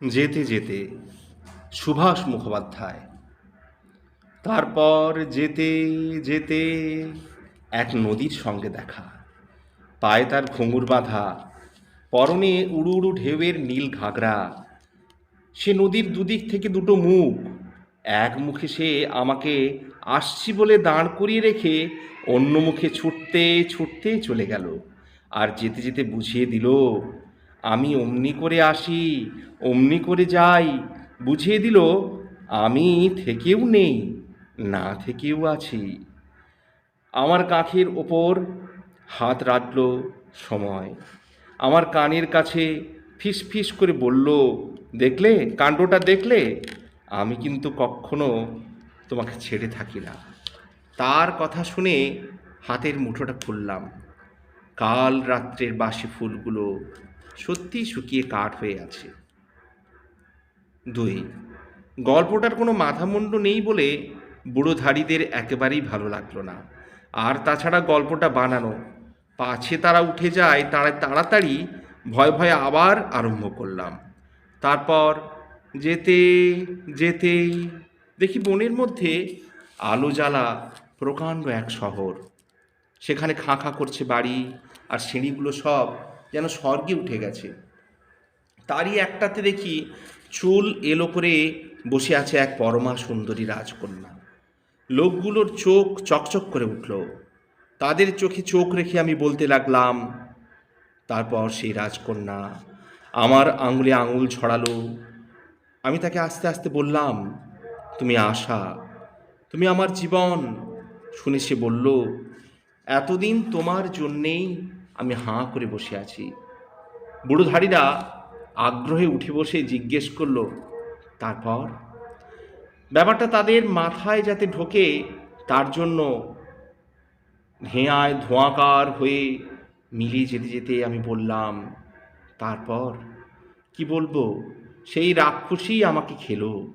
যেতে যেতে সুভাষ মুখোপাধ্যায়। তারপর যেতে যেতে এক নদীর সঙ্গে দেখা। পায়ে তার ঘুঙুর বাঁধা। পরনে উড়ু উড়ু ঢেউয়ের নীল ঘাগরা। সে নদীর দুদিক থেকে দুটো মুখ। এক মুখে সে আমাকে আসছি বলে দাঁড় করিয়ে রেখে অন্য মুখে ছুটতে ছুটতে চলে গেল। আর যেতে যেতে বুঝিয়ে দিল আমি অমনি করে আসি, অমনি করে যাই। বুঝিয়ে দিল, আমি থেকেও নেই, না থেকেও আছি। আমার কাঁখের ওপর হাত রাখল সময়। আমার কানের কাছে ফিস ফিস করে বলল, দেখলে? কাণ্ডটা দেখলে? আমি কিন্তু কখনো তোমাকে ছেড়ে থাকি না। তার কথা শুনে হাতের মুঠোটা খুললাম। কাল রাত্রের বাসি ফুলগুলো সত্যি শুকিয়ে কাঠ হয়ে আছে। দুই, গল্পটার কোনো মাথামুন্ড নেই বলে বুড়োধারীদের একেবারেই ভালো লাগল না। আর তাছাড়া গল্পটা বানানো, পাছে তারা উঠে যায়, তারা তাড়াতাড়ি ভয় ভয়ে আবার আরম্ভ করলাম। তারপর, যেতে যেতে, দেখি বনের মধ্যে আলো জ্বালা প্রকাণ্ড এক শহর। সেখানে খাঁ খাঁ করছে বাড়ি, আর সিঁড়িগুলো সব যেন স্বর্গে উঠে গেছে। তারই একটাতে দেখি চুল এলো করে বসে আছে এক পরমা সুন্দরী রাজকন্যা। লোকগুলোর চোখ চকচক করে উঠল। তাদের চোখে চোখ রেখে আমি বলতে লাগলাম, তারপর সেই রাজকন্যা আমার আঙুলে আঙুল ছড়ালো। আমি তাকে আস্তে আস্তে বললাম, তুমি আশা, তুমি আমার জীবন। শুনে সে বলল, এতদিন তোমার জন্যেই আমি হাঁ করে বসে আছি। বুড়োধারীরা আগ্রহে উঠে বসে জিজ্ঞেস করল, তারপর? ব্যাপারটা তাদের মাথায় যাতে ঢোকে, তার জন্য ধেঁয়ায় ধোঁয়াকার হয়ে মিলিয়ে যেতে যেতে আমি বললাম, তারপর? কি বলব? সেই রাক্ষসী আমাকে খেলো।